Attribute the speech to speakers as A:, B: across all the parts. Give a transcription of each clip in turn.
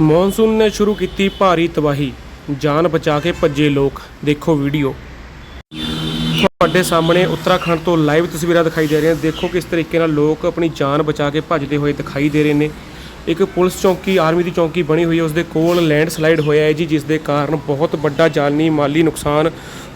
A: Monsoon ਨੇ ਸ਼ੁਰੂ ਕੀਤੀ ਭਾਰੀ ਤਬਾਹੀ। ਜਾਨ ਬਚਾ ਕੇ ਭੱਜੇ ਲੋਕ। ਦੇਖੋ ਵੀਡੀਓ। ਤੁਹਾਡੇ ਸਾਹਮਣੇ ਉੱਤਰਾਖੰਡ ਤੋਂ ਲਾਈਵ ਤਸਵੀਰਾਂ ਦਿਖਾਈ ਦੇ ਰਹੀਆਂ। ਦੇਖੋ ਕਿਸ ਤਰੀਕੇ ਨਾਲ ਲੋਕ ਆਪਣੀ ਜਾਨ ਬਚਾ ਕੇ ਭੱਜਦੇ ਹੋਏ ਦਿਖਾਈ ਦੇ ਰਹੇ ਨੇ। ਇੱਕ ਪੁਲਿਸ ਚੌਕੀ, ਆਰਮੀ ਦੀ ਚੌਕੀ ਬਣੀ ਹੋਈ ਹੈ। ਉਸ ਦੇ ਕੋਲ ਲੈਂਡ ਸਲਾਈਡ ਹੋਇਆ ਹੈ ਜੀ ਜਿਸ ਦੇ ਕਾਰਨ ਬਹੁਤ ਵੱਡਾ ਜਾਨੀ ਮਾਲੀ ਨੁਕਸਾਨ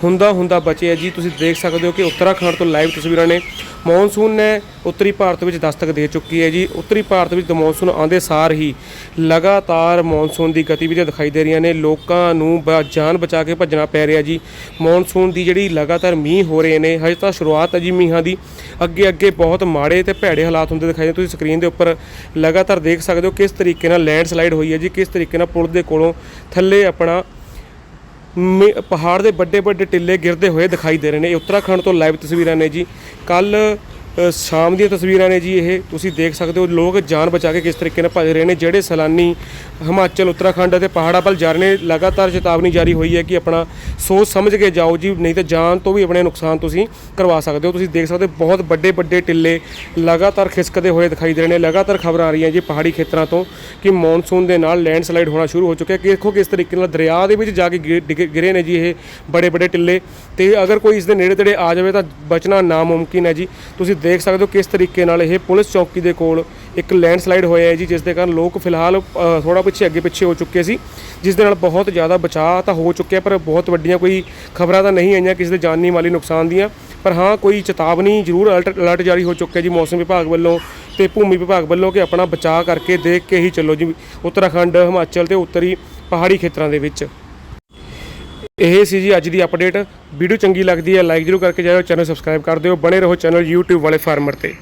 A: ਹੁੰਦਾ ਹੁੰਦਾ ਬਚਿਆ ਜੀ। ਤੁਸੀਂ ਦੇਖ ਸਕਦੇ ਹੋ ਕਿ ਉੱਤਰਾਖੰਡ ਤੋਂ ਲਾਈਵ ਤਸਵੀਰਾਂ ਨੇ ਮੌਨਸੂਨ ਨੇ ਉੱਤਰੀ ਭਾਰਤ ਵਿੱਚ ਦਸਤਕ ਦੇ ਚੁੱਕੀ ਹੈ ਜੀ। ਉੱਤਰੀ ਭਾਰਤ ਵਿੱਚ ਮੌਨਸੂਨ ਆਉਂਦੇ ਸਾਰ ਹੀ ਲਗਾਤਾਰ ਮੌਨਸੂਨ ਦੀ ਗਤੀਵਿਧੀਆਂ ਦਿਖਾਈ ਦੇ ਰਹੀਆਂ ਨੇ। ਲੋਕਾਂ ਨੂੰ ਬ- ਜਾਨ ਬਚਾ ਕੇ ਭੱਜਣਾ ਪੈ ਰਿਹਾ ਜੀ। ਮੌਨਸੂਨ ਦੀ ਜਿਹੜੀ ਲਗਾਤਾਰ ਮੀਂਹ ਹੋ ਰਹੇ ਨੇ, ਹਜੇ ਤਾਂ ਸ਼ੁਰੂਆਤ ਹੈ ਜੀ ਮੀਂਹਾਂ ਦੀ। ਅੱਗੇ ਅੱਗੇ ਬਹੁਤ ਮਾੜੇ ਤੇ ਭੈੜੇ ਹਾਲਾਤ ਹੁੰਦੇ ਦਿਖਾਈ ਦੇ ਤੁਸੀਂ ਸਕਰੀਨ ਦੇ ਉੱਪਰ ਲਗਾਤਾਰ ਦੇਖ ਸਕਦੇ ਹੋ ਕਿਸ ਤਰੀਕੇ ਨਾਲ ਲੈਂਡ ਸਲਾਈਡ ਹੋਈ ਹੈ ਜੀ, ਕਿਸ ਤਰੀਕੇ ਨਾਲ ਪੁਲ ਦੇ ਕੋਲੋਂ ਥੱਲੇ ਆਪਣਾ ਮੀ- ਪਹਾੜ ਦੇ ਵੱਡੇ ਵੱਡੇ ਟਿੱਲੇ ਗਿਰਦੇ ਹੋਏ ਦਿਖਾਈ ਦੇ ਰਹੇ ਨੇ। ਇਹ ਉੱਤਰਾਖੰਡ ਤੋਂ ਲਾਈਵ ਤਸਵੀਰਾਂ ਨੇ ਜੀ। ਕੱਲ ਸ਼ਾਮ ਦੀਆਂ ਤਸਵੀਰਾਂ ਨੇ ਜੀ ਇਹ। ਤੁਸੀਂ ਦੇਖ ਸਕਦੇ ਹੋ ਲੋਕ ਜਾਨ ਬਚਾ ਕੇ ਕਿਸ ਤਰੀਕੇ ਨਾਲ ਭੱਜ ਰਹੇ ਨੇ। ਜਿਹੜੇ ਸੈਲਾਨੀ ਹਿਮਾਚਲ, ਉੱਤਰਾਖੰਡ ਅਤੇ ਪਹਾੜਾਂ ਵੱਲ ਜਾ ਰਹੇ ਨੇ, ਲਗਾਤਾਰ ਚੇਤਾਵਨੀ ਜਾਰੀ ਹੋਈ ਹੈ ਕਿ ਆਪਣਾ ਸੋਚ ਸਮਝ ਕੇ ਜਾਓ ਜੀ, ਨਹੀਂ ਤਾਂ ਜਾਨ ਤੋਂ ਵੀ ਆਪਣੇ ਨੁਕਸਾਨ ਤੁਸੀਂ ਕਰਵਾ ਸਕਦੇ ਹੋ। ਤੁਸੀਂ ਦੇਖ ਸਕਦੇ ਹੋ ਬਹੁਤ ਵੱਡੇ ਵੱਡੇ ਟਿੱਲੇ ਲਗਾਤਾਰ ਖਿਸਕਦੇ ਹੋਏ ਦਿਖਾਈ ਦੇ ਰਹੇ ਨੇ। ਲਗਾਤਾਰ ਖਬਰਾਂ ਆ ਰਹੀਆਂ ਜੀ ਪਹਾੜੀ ਖੇਤਰਾਂ ਤੋਂ ਕਿ ਮੌਨਸੂਨ ਦੇ ਨਾਲ ਲੈਂਡਸਲਾਈਡ ਹੋਣਾ ਸ਼ੁਰੂ ਹੋ ਚੁੱਕਿਆ ਕਿ ਦੇਖੋ ਕਿਸ ਤਰੀਕੇ ਨਾਲ ਦਰਿਆ ਦੇ ਵਿੱਚ ਜਾ ਕੇ ਗਿ- ਡਿੱਗ- ਗਿਰੇ ਨੇ ਜੀ ਇਹ ਬੜੇ ਬੜੇ ਟਿੱਲੇ। ਤੇ ਅਗਰ ਕੋਈ ਇਸ ਦੇ ਨੇੜੇ ਤੇੜੇ ਆ ਜਾਵੇ ਤਾਂ ਬਚਣਾ ਨਾਮੁਮਕਿਨ ਹੈ ਜੀ। ਤੁਸੀਂ ਦੇਖ ਸਕਦੇ ਹੋ ਕਿਸ ਤਰੀਕੇ ਨਾਲ ਇਹ ਪੁਲਿਸ ਚੌਕੀ ਦੇ ਕੋਲ ਇੱਕ ਲੈਂਡਸਲਾਈਡ ਹੋਇਆ ਹੈ ਜੀ, ਜਿਸ ਦੇ ਕਾਰਨ ਲੋਕ ਫਿਲਹਾਲ ਥੋੜਾ ਪਿੱਛੇ ਅੱਗੇ ਪਿੱਛੇ ਹੋ ਚੁੱਕੇ ਸੀ, ਜਿਸ ਦੇ ਨਾਲ ਬਹੁਤ ਜ਼ਿਆਦਾ ਬਚਾਅ ਤਾਂ ਹੋ ਚੁੱਕਿਆ, ਪਰ ਬਹੁਤ ਵੱਡੀਆਂ ਕੋਈ ਖਬਰਾਂ ਤਾਂ ਨਹੀਂ ਆਈਆਂ ਕਿਸੇ ਦੇ ਜਾਨੀ ਮਾਲੀ ਨੁਕਸਾਨ ਦੀਆਂ। ਪਰ ਹਾਂ, ਕੋਈ ਚੇਤਾਵਨੀ ਜ਼ਰੂਰ ਅਲਰਟ ਅਲਰਟ ਜਾਰੀ ਹੋ ਚੁੱਕਿਆ ਜੀ ਮੌਸਮ ਵਿਭਾਗ ਵੱਲੋਂ ਤੇ ਭੂਮੀ ਵਿਭਾਗ ਵੱਲੋਂ ਕਿ ਆਪਣਾ ਬਚਾਅ ਕਰਕੇ ਦੇਖ ਕੇ ਹੀ ਚੱਲੋ ਜੀ, ਉੱਤਰਾਖੰਡ, ਹਿਮਾਚਲ ਤੇ ਉੱਤਰੀ ਪਹਾੜੀ ਖੇਤਰਾਂ ਦੇ ਵਿੱਚ। ਇਹ ਸੀ ਜੀ ਅੱਜ ਦੀ ਅਪਡੇਟ ਵੀਡੀਓ ਚੰਗੀ ਲੱਗਦੀ ਹੈ ਲਾਈਕ ਜ਼ਰੂਰ ਕਰਕੇ ਜਾਇਓ, ਚੈਨਲ ਸਬਸਕ੍ਰਾਈਬ ਕਰ ਦਿਓ। ਬਣੇ ਰਹੋ ਚੈਨਲ YouTube ਵਾਲੇ ਫਾਰਮਰ ਤੇ।